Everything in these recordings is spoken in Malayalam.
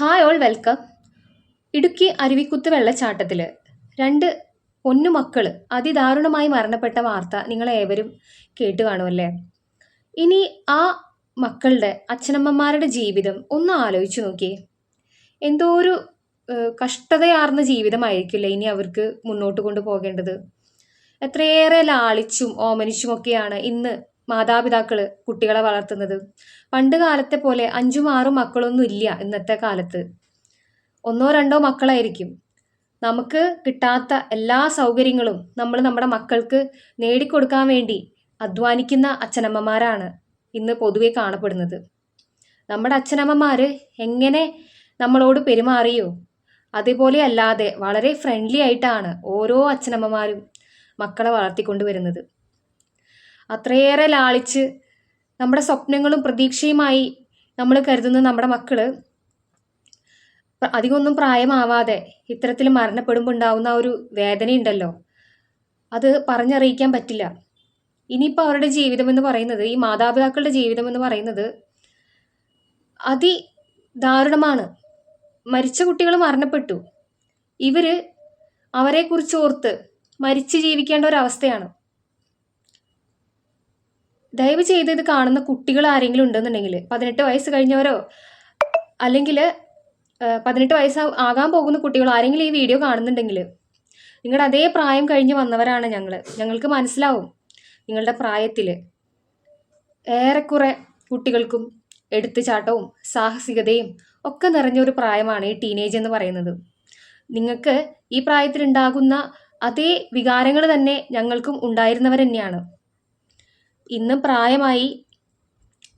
Hi all welcome Idukki Aruvikkuthu വെള്ളച്ചാട്ടത്തിൽ രണ്ട് പൊന്നുമക്കൾ അതിദാരുണമായി മരണപ്പെട്ട വാർത്ത നിങ്ങളേവരും കേട്ട് കാണുമല്ലേ? ഇനി ആ മക്കളുടെ അച്ഛനമ്മമാരുടെ ജീവിതം ഒന്ന് ആലോചിച്ചു നോക്കിയേ എന്തോ ഒരു കഷ്ടതയാർന്ന ജീവിതമായിരിക്കില്ലേ ഇനി അവർക്ക് മുന്നോട്ട് കൊണ്ടുപോകേണ്ടത്? എത്രയേറെ ലാളിച്ചും ഓമനിച്ചുമൊക്കെയാണ് ഇന്ന് മാതാപിതാക്കൾ കുട്ടികളെ വളർത്തുന്നത്. പണ്ട് കാലത്തെ പോലെ അഞ്ചും ആറും മക്കളൊന്നും ഇല്ല ഇന്നത്തെ കാലത്ത്. ഒന്നോ രണ്ടോ മക്കളായിരിക്കും. നമുക്ക് കിട്ടാത്ത എല്ലാ സൗകര്യങ്ങളും നമ്മൾ നമ്മുടെ മക്കൾക്ക് നേടിക്കൊടുക്കാൻ വേണ്ടി അധ്വാനിക്കുന്ന അച്ഛനമ്മമാരാണ് ഇന്ന് പൊതുവെ കാണപ്പെടുന്നത്. നമ്മുടെ അച്ഛനമ്മമാർ എങ്ങനെ നമ്മളോട് പെരുമാറിയോ? അതേപോലെ അല്ലാതെ വളരെ ഫ്രണ്ട്ലി ആയിട്ടാണ് ഓരോ അച്ഛനമ്മമാരും മക്കളെ വളർത്തിക്കൊണ്ട് വരുന്നത് അത്രയേറെ ലാളിച്ച് നമ്മുടെ സ്വപ്നങ്ങളും പ്രതീക്ഷയുമായി നമ്മൾ കരുതുന്ന നമ്മുടെ മക്കൾ അധികമൊന്നും പ്രായമാവാതെ ഇത്തരത്തിൽ മരണപ്പെടുമ്പോൾ ഉണ്ടാവുന്ന ആ ഒരു വേദനയുണ്ടല്ലോ. അത് പറഞ്ഞറിയിക്കാൻ പറ്റില്ല. ഇനിയിപ്പോൾ അവരുടെ ജീവിതമെന്ന് പറയുന്നത് ഈ മാതാപിതാക്കളുടെ ജീവിതമെന്ന് പറയുന്നത് അതി ദാരുണമാണ് മരിച്ച കുട്ടികൾ മരണപ്പെട്ടു. ഇവർ അവരെക്കുറിച്ച് ഓർത്ത് മരിച്ചു ജീവിക്കേണ്ട ഒരവസ്ഥയാണ്. ദയവ് ചെയ്ത് ഇത് കാണുന്ന കുട്ടികൾ ആരെങ്കിലും ഉണ്ടെന്നുണ്ടെങ്കിൽ പതിനെട്ട് വയസ്സ് കഴിഞ്ഞവരോ അല്ലെങ്കിൽ പതിനെട്ട് വയസ്സ് ആകാൻ പോകുന്ന കുട്ടികൾ ആരെങ്കിലും ഈ വീഡിയോ കാണുന്നുണ്ടെങ്കിൽ നിങ്ങളുടെ അതേ പ്രായം കഴിഞ്ഞ് വന്നവരാണ് ഞങ്ങൾ ഞങ്ങൾക്ക് മനസ്സിലാവും നിങ്ങളുടെ പ്രായത്തിൽ ഏറെക്കുറെ കുട്ടികൾക്കും എടുത്തുചാട്ടവും സാഹസികതയും ഒക്കെ നിറഞ്ഞൊരു പ്രായമാണ് ഈ ടീനേജ് എന്ന് പറയുന്നത്. നിങ്ങൾക്ക് ഈ പ്രായത്തിലുണ്ടാകുന്ന അതേ വികാരങ്ങൾ തന്നെ ഞങ്ങൾക്കും ഉണ്ടായിരുന്നവർ തന്നെയാണ് ഇന്ന് പ്രായമായി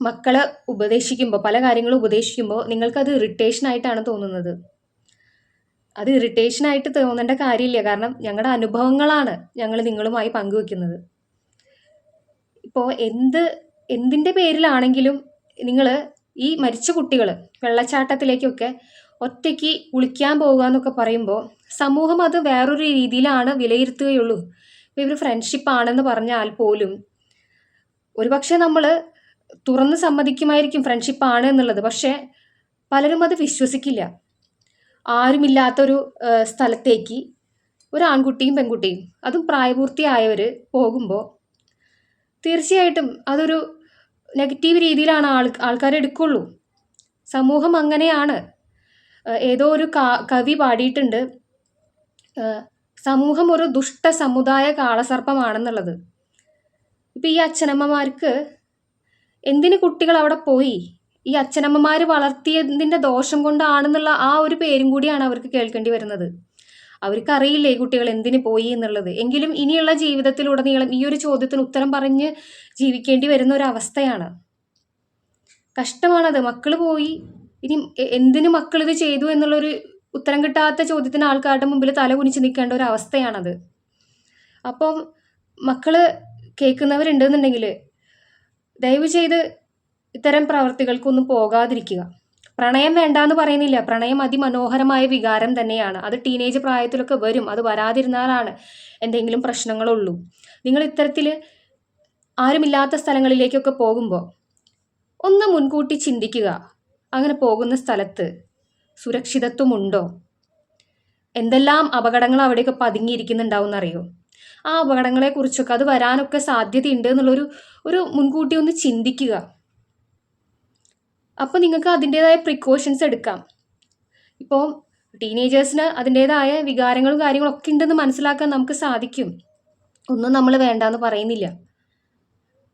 മക്കളെ ഉപദേശിക്കുമ്പോൾ പല കാര്യങ്ങളും ഉപദേശിക്കുമ്പോൾ നിങ്ങൾക്കത് ഇറിറ്റേഷൻ ആയിട്ടാണ് തോന്നുന്നത്. അത് ഇറിറ്റേഷൻ ആയിട്ട് തോന്നേണ്ട കാര്യമില്ല. കാരണം ഞങ്ങളുടെ അനുഭവങ്ങളാണ് ഞങ്ങൾ നിങ്ങളുമായി പങ്കുവെക്കുന്നത്. ഇപ്പോൾ എന്ത് എന്തിന്റെ പേരിലാണെങ്കിലും നിങ്ങൾ ഈ മരിച്ച കുട്ടികൾ വെള്ളച്ചാട്ടത്തിലേക്കൊക്കെ ഒറ്റയ്ക്ക് കുളിക്കാൻ പോകുക എന്നൊക്കെ പറയുമ്പോൾ സമൂഹം അത് വേറൊരു രീതിയിലാണ് വിലയിരുത്തുകയുള്ളൂ. ഇവർ ഫ്രണ്ട്ഷിപ്പ് ആണെന്ന് പറഞ്ഞാൽ പോലും ഒരുപക്ഷെ നമ്മൾ തുറന്ന് സമ്മതിക്കുമായിരിക്കും ഫ്രണ്ട്ഷിപ്പ് ആണ് എന്നുള്ളത്. പക്ഷേ പലരും അത് വിശ്വസിക്കില്ല. ആരുമില്ലാത്തൊരു സ്ഥലത്തേക്ക് ഒരു ആൺകുട്ടിയും പെൺകുട്ടിയും അതും പ്രായപൂർത്തിയായവർ പോകുമ്പോൾ തീർച്ചയായിട്ടും അതൊരു നെഗറ്റീവ് രീതിയിലാണ് ആൾ ആൾക്കാർ എടുക്കുള്ളൂ. സമൂഹം അങ്ങനെയാണ്. ഏതോ ഒരു കവി പാടിയിട്ടുണ്ട് സമൂഹം ഒരു ദുഷ്ട സമുദായ കാളസർപ്പമാണെന്നുള്ളത്. ഇപ്പം ഈ അച്ഛനമ്മമാർക്ക് എന്തിന് കുട്ടികൾ അവിടെ പോയി? ഈ അച്ഛനമ്മമാർ വളർത്തിയതിന്റെ ദോഷം കൊണ്ടാണെന്നുള്ള ആ ഒരു പേരും കൂടിയാണ് അവർക്ക് കേൾക്കേണ്ടി വരുന്നത്. അവർക്കറിയില്ലേ ഈ കുട്ടികൾ എന്തിന് പോയി എന്നുള്ളത്? എങ്കിലും ഇനിയുള്ള ജീവിതത്തിലുടനീളം ഈ ഒരു ചോദ്യത്തിന് ഉത്തരം പറഞ്ഞ് ജീവിക്കേണ്ടി വരുന്ന ഒരു അവസ്ഥയാണ്. കഷ്ടമാണത്. മക്കൾ പോയി. ഇനി എന്തിനു മക്കൾ ഇത് ചെയ്തു എന്നുള്ളൊരു ഉത്തരം കിട്ടാത്ത ചോദ്യത്തിന് ആൾക്കാരുടെ മുമ്പിൽ തല കുനിച്ച് നിൽക്കേണ്ട ഒരു അവസ്ഥയാണത്. അപ്പം മക്കൾ കേൾക്കുന്നവരുണ്ടെന്നുണ്ടെങ്കിൽ ദയവ് ചെയ്ത് ഇത്തരം പ്രവർത്തികൾക്കൊന്നും പോകാതിരിക്കുക. പ്രണയം വേണ്ട എന്ന് പറയുന്നില്ല. പ്രണയം അതിമനോഹരമായ വികാരം തന്നെയാണ്. അത് ടീനേജ് പ്രായത്തിലൊക്കെ വരും. അത് വരാതിരുന്നാലാണ് എന്തെങ്കിലും പ്രശ്നങ്ങളുള്ളൂ. നിങ്ങൾ ഇത്തരത്തിൽ ആരുമില്ലാത്ത സ്ഥലങ്ങളിലേക്കൊക്കെ പോകുമ്പോൾ ഒന്ന് മുൻകൂട്ടി ചിന്തിക്കുക. അങ്ങനെ പോകുന്ന സ്ഥലത്ത് സുരക്ഷിതത്വമുണ്ടോ? എന്തെല്ലാം അപകടങ്ങൾ അവിടെയൊക്കെ പതുങ്ങിയിരിക്കുന്നുണ്ടാവും എന്നറിയോ ആ അപകടങ്ങളെ അപകടങ്ങളെക്കുറിച്ചൊക്കെ അത് വരാനൊക്കെ സാധ്യതയുണ്ട് എന്നുള്ളൊരു ഒരു മുൻകൂട്ടി ഒന്ന് ചിന്തിക്കുക. അപ്പോൾ നിങ്ങൾക്ക് അതിന്റേതായ പ്രിക്കോഷൻസ് എടുക്കാം. ഇപ്പോൾ ടീനേജേഴ്സിന് അതിന്റേതായ വികാരങ്ങളും കാര്യങ്ങളും ഒക്കെ ഉണ്ടെന്ന് മനസ്സിലാക്കാൻ നമുക്ക് സാധിക്കും. ഒന്നും നമ്മൾ വേണ്ടാന്ന് പറയുന്നില്ല.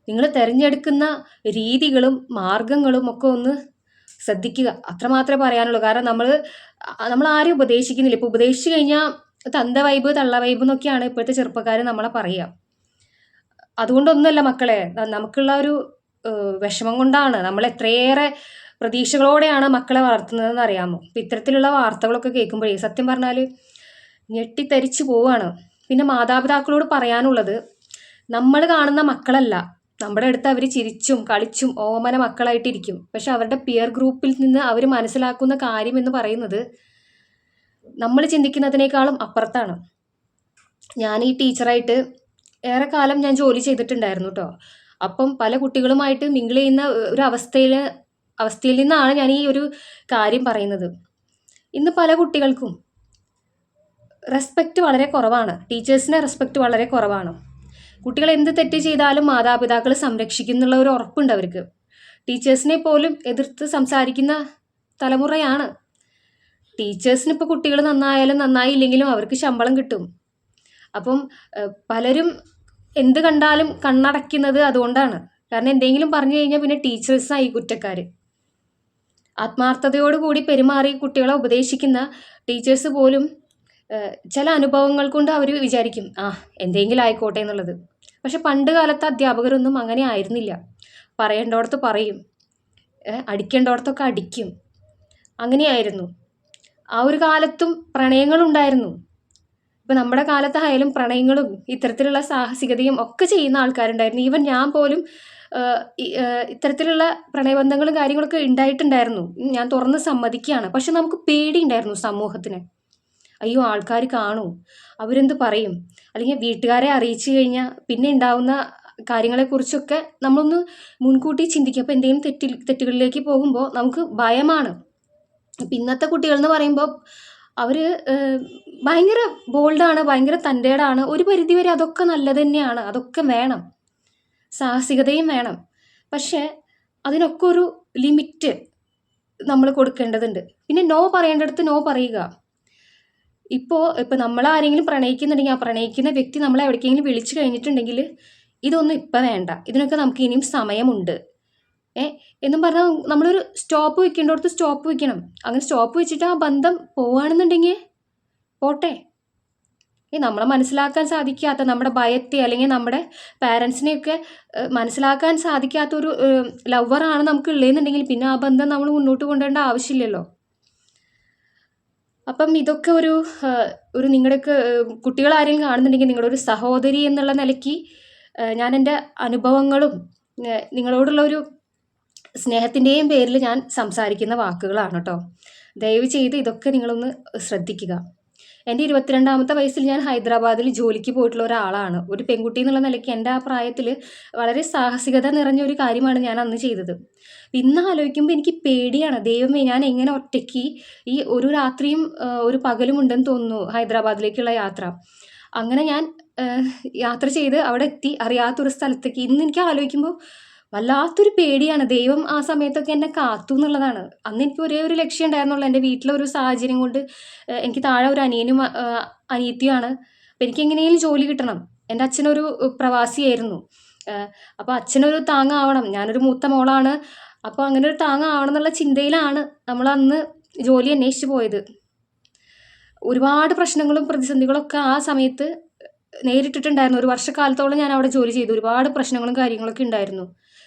നിങ്ങൾ തിരഞ്ഞെടുക്കുന്ന രീതികളും മാർഗങ്ങളും ഒക്കെ ഒന്ന് ശ്രദ്ധിക്കുക. അത്രമാത്രമേ പറയാനുള്ളൂ. കാരണം നമ്മൾ നമ്മൾ ആരും ഉപദേശിക്കുന്നില്ല. ഇപ്പോൾ ഉപദേശിച്ചു കഴിഞ്ഞാൽ തന്ത വൈബ് തള്ള വൈബ് എന്നൊക്കെയാണ് ഇപ്പോഴത്തെ ചെറുപ്പക്കാർ നമ്മളെ പറയുക. അതുകൊണ്ടൊന്നുമല്ല മക്കളെ നമുക്കുള്ള ഒരു വിഷമം കൊണ്ടാണ് നമ്മൾ എത്രയേറെ പ്രതീക്ഷകളോടെയാണ് മക്കളെ വളർത്തുന്നതെന്ന് അറിയാമോ? അപ്പം ഇത്തരത്തിലുള്ള വാർത്തകളൊക്കെ കേൾക്കുമ്പോഴേ സത്യം പറഞ്ഞാൽ ഞെട്ടിത്തരിച്ചു പോവുകയാണ് പിന്നെ മാതാപിതാക്കളോട് പറയാനുള്ളത് നമ്മൾ കാണുന്ന മക്കളല്ല. നമ്മുടെ അടുത്ത് അവർ ചിരിച്ചും കളിച്ചും ഓമന മക്കളായിട്ടിരിക്കും. പക്ഷെ അവരുടെ പിയർ ഗ്രൂപ്പിൽ നിന്ന് അവർ മനസ്സിലാക്കുന്ന കാര്യം എന്ന് പറയുന്നത് നമ്മൾ ചിന്തിക്കുന്നതിനേക്കാളും അപ്പുറത്താണ്. ഞാൻ ഈ ടീച്ചറായിട്ട് ഏറെ കാലം ഞാൻ ജോലി ചെയ്തിട്ടുണ്ടായിരുന്നു കേട്ടോ അപ്പം പല കുട്ടികളുമായിട്ട് മിങ്കിൾ ചെയ്യുന്ന ഒരു അവസ്ഥയിൽ അവസ്ഥയിൽ നിന്നാണ് ഞാൻ ഈ ഒരു കാര്യം പറയുന്നത്. ഇന്ന് പല കുട്ടികൾക്കും റെസ്പെക്റ്റ് വളരെ കുറവാണ്. ടീച്ചേഴ്സിനെ റെസ്പെക്റ്റ് വളരെ കുറവാണ്. കുട്ടികൾ എന്ത് തെറ്റ് ചെയ്താലും മാതാപിതാക്കൾ സംരക്ഷിക്കുന്നുള്ള ഒരു ഉറപ്പുണ്ട് അവർക്ക്. ടീച്ചേഴ്സിനെ പോലും എതിർത്ത് സംസാരിക്കുന്ന തലമുറയാണ് ടീച്ചേഴ്സിന് ഇപ്പോൾ കുട്ടികൾ നന്നായാലും നന്നായില്ലെങ്കിലും അവർക്ക് ശമ്പളം കിട്ടും. അപ്പം പലരും എന്ത് കണ്ടാലും കണ്ണടയ്ക്കുന്നത് അതുകൊണ്ടാണ്. കാരണം എന്തെങ്കിലും പറഞ്ഞു കഴിഞ്ഞാൽ പിന്നെ ടീച്ചേഴ്സായി കുറ്റക്കാർ ആത്മാർത്ഥതയോടുകൂടി പെരുമാറി കുട്ടികളെ ഉപദേശിക്കുന്ന ടീച്ചേഴ്സ് പോലും ചില അനുഭവങ്ങൾ കൊണ്ട് അവർ വിചാരിക്കും ആ എന്തെങ്കിലും ആയിക്കോട്ടെ എന്നുള്ളത്. പക്ഷെ പണ്ട് കാലത്തെ അധ്യാപകരൊന്നും അങ്ങനെ ആയിരുന്നില്ല. പറയേണ്ടോടത്ത് പറയും അടിക്കേണ്ടോടത്തൊക്കെ അടിക്കും. അങ്ങനെയായിരുന്നു. ആ ഒരു കാലത്തും പ്രണയങ്ങളുണ്ടായിരുന്നു. ഇപ്പം നമ്മുടെ കാലത്തായാലും പ്രണയങ്ങളും ഇത്തരത്തിലുള്ള സാഹസികതയും ഒക്കെ ചെയ്യുന്ന ആൾക്കാരുണ്ടായിരുന്നു. ഈവൻ ഞാൻ പോലും ഇത്തരത്തിലുള്ള പ്രണയബന്ധങ്ങളും കാര്യങ്ങളൊക്കെ ഉണ്ടായിട്ടുണ്ടായിരുന്നു. ഞാൻ തുറന്ന് സമ്മതിക്കുകയാണ്. പക്ഷെ നമുക്ക് പേടിയുണ്ടായിരുന്നു സമൂഹത്തിന്. അയ്യോ ആൾക്കാർ കാണൂ അവരെന്ത് പറയും? അല്ലെങ്കിൽ വീട്ടുകാരെ അറിയിച്ചു കഴിഞ്ഞാൽ പിന്നെ ഉണ്ടാവുന്ന കാര്യങ്ങളെക്കുറിച്ചൊക്കെ നമ്മളൊന്ന് മുൻകൂട്ടി ചിന്തിക്കുക. അപ്പോൾ എന്തെങ്കിലും തെറ്റിൽ തെറ്റുകളിലേക്ക് പോകുമ്പോൾ നമുക്ക് ഭയമാണ്. ഇപ്പം ഇന്നത്തെ കുട്ടികൾ എന്ന് പറയുമ്പോൾ അവർ ഭയങ്കര ബോൾഡാണ് ഭയങ്കര തന്റേടാണ്. ഒരു പരിധിവരെ അതൊക്കെ നല്ലത് തന്നെയാണ് അതൊക്കെ വേണം. സാഹസികതയും വേണം. പക്ഷേ അതിനൊക്കെ ഒരു ലിമിറ്റ് നമ്മൾ കൊടുക്കേണ്ടതുണ്ട്. പിന്നെ നോ പറയേണ്ടടുത്ത് നോ പറയുക. ഇപ്പോൾ ഇപ്പോൾ നമ്മൾ ആരെങ്കിലും പ്രണയിക്കുന്നുണ്ടെങ്കിൽ ആ പ്രണയിക്കുന്ന വ്യക്തി നമ്മളെ എവിടേക്കെങ്കിലും വിളിച്ചു കഴിഞ്ഞിട്ടുണ്ടെങ്കിൽ ഇതൊന്നും ഇപ്പം വേണ്ട. ഇതിനൊക്കെ നമുക്ക് ഇനിയും സമയമുണ്ട്. ഏ എന്നും പറഞ്ഞാൽ നമ്മളൊരു സ്റ്റോപ്പ് വെക്കേണ്ടടുത്ത് സ്റ്റോപ്പ് വെക്കണം. അങ്ങനെ സ്റ്റോപ്പ് വെച്ചിട്ട് ആ ബന്ധം പോവുകയാണെന്നുണ്ടെങ്കിൽ പോട്ടെ. ഈ നമ്മളെ മനസ്സിലാക്കാൻ സാധിക്കാത്ത നമ്മുടെ ഭയത്തെ അല്ലെങ്കിൽ നമ്മുടെ പാരൻസിനെയൊക്കെ മനസ്സിലാക്കാൻ സാധിക്കാത്ത ഒരു ലവറാണ് നമുക്ക് ഉള്ളതെന്നുണ്ടെങ്കിൽ പിന്നെ ആ ബന്ധം നമ്മൾ മുന്നോട്ട് കൊണ്ടുവരേണ്ട ആവശ്യമില്ലല്ലോ. അപ്പം ഇതൊക്കെ ഒരു ഒരു നിങ്ങളുടെയൊക്കെ ഏഹ്, കുട്ടികൾ ആരെങ്കിലും കാണുന്നുണ്ടെങ്കിൽ നിങ്ങളുടെ ഒരു സഹോദരി എന്നുള്ള നിലയ്ക്ക് ഞാൻ എന്റെ അനുഭവങ്ങളും ഏഹ്, നിങ്ങളോടുള്ള ഒരു സ്നേഹത്തിന്റെയും പേരിൽ ഞാൻ സംസാരിക്കുന്ന വാക്കുകളാണ് കേട്ടോ. ദയവ് ചെയ്ത് ഇതൊക്കെ നിങ്ങളൊന്ന് ശ്രദ്ധിക്കുക. എന്റെ ഇരുപത്തിരണ്ടാമത്തെ വയസ്സിൽ ഞാൻ ഹൈദരാബാദിൽ ജോലിക്ക് പോയിട്ടുള്ള ഒരാളാണ്. ഒരു പെൺകുട്ടി എന്നുള്ള നിലയ്ക്ക് എന്റെ ആ പ്രായത്തിൽ വളരെ സാഹസികത നിറഞ്ഞ ഒരു കാര്യമാണ് ഞാൻ അന്ന് ചെയ്തത്. ഇന്ന് ആലോചിക്കുമ്പോൾ എനിക്ക് പേടിയാണ്. ദൈവമേ ഞാൻ എങ്ങനെ ഒറ്റയ്ക്ക് ഈ ഒരു രാത്രിയും ഒരു പകലും ഉണ്ടെന്ന് തോന്നുന്നു ഹൈദരാബാദിലേക്കുള്ള യാത്ര. അങ്ങനെ ഞാൻ യാത്ര ചെയ്ത് അവിടെ എത്തി. അറിയാത്തൊരു സ്ഥലത്തേക്ക്. ഇന്ന് എനിക്ക് ആലോചിക്കുമ്പോൾ വല്ലാത്തൊരു പേടിയാണ്. ദൈവം ആ സമയത്തൊക്കെ എന്നെ കാത്തു എന്നുള്ളതാണ്. അന്ന് എനിക്ക് ഒരേ ഒരു ലക്ഷ്യം ഉണ്ടായിരുന്നുള്ളൂ. എന്റെ വീട്ടിലെ ഒരു സാഹചര്യം കൊണ്ട് എനിക്ക് താഴെ ഒരു അനിയനും അനിയത്തിയാണ് അപ്പം എനിക്ക് എങ്ങനെയെങ്കിലും ജോലി കിട്ടണം. എന്റെ അച്ഛനൊരു പ്രവാസിയായിരുന്നു. അപ്പോൾ അച്ഛനൊരു താങ്ങാവണം. ഞാനൊരു മൂത്ത മോളാണ്. അപ്പോൾ അങ്ങനെ ഒരു താങ്ങാവണം എന്നുള്ള ചിന്തയിലാണ് നമ്മൾ അന്ന് ജോലി അന്വേഷിച്ച് പോയത്. ഒരുപാട് പ്രശ്നങ്ങളും പ്രതിസന്ധികളൊക്കെ ആ സമയത്ത് നേരിട്ടിട്ടുണ്ടായിരുന്നു. ഒരു വർഷക്കാലത്തോളം ഞാൻ അവിടെ ജോലി ചെയ്തു. ഒരുപാട് പ്രശ്നങ്ങളും കാര്യങ്ങളൊക്കെ ഉണ്ടായിരുന്നു.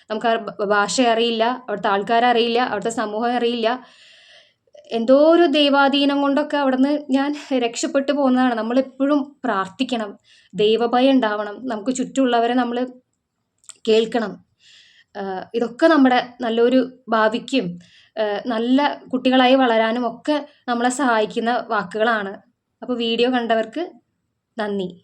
നമുക്ക് ഭാഷ അറിയില്ല അവിടുത്തെ ആൾക്കാരെ അറിയില്ല അവിടുത്തെ സമൂഹം അറിയില്ല. എന്തോ ഒരു ദൈവാധീനം കൊണ്ടൊക്കെ അവിടുന്ന് ഞാൻ രക്ഷപ്പെട്ടു പോകുന്നതാണ്. നമ്മളെപ്പോഴും പ്രാർത്ഥിക്കണം. ദൈവഭയം ഉണ്ടാവണം. നമുക്ക് ചുറ്റുമുള്ളവരെ നമ്മൾ കേൾക്കണം. ഇതൊക്കെ നമ്മുടെ നല്ലൊരു ഭാവിക്കും നല്ല കുട്ടികളായി വളരാനും ഒക്കെ നമ്മളെ സഹായിക്കുന്ന വാക്കുകളാണ്. അപ്പോൾ വീഡിയോ കണ്ടവർക്ക് നന്ദി.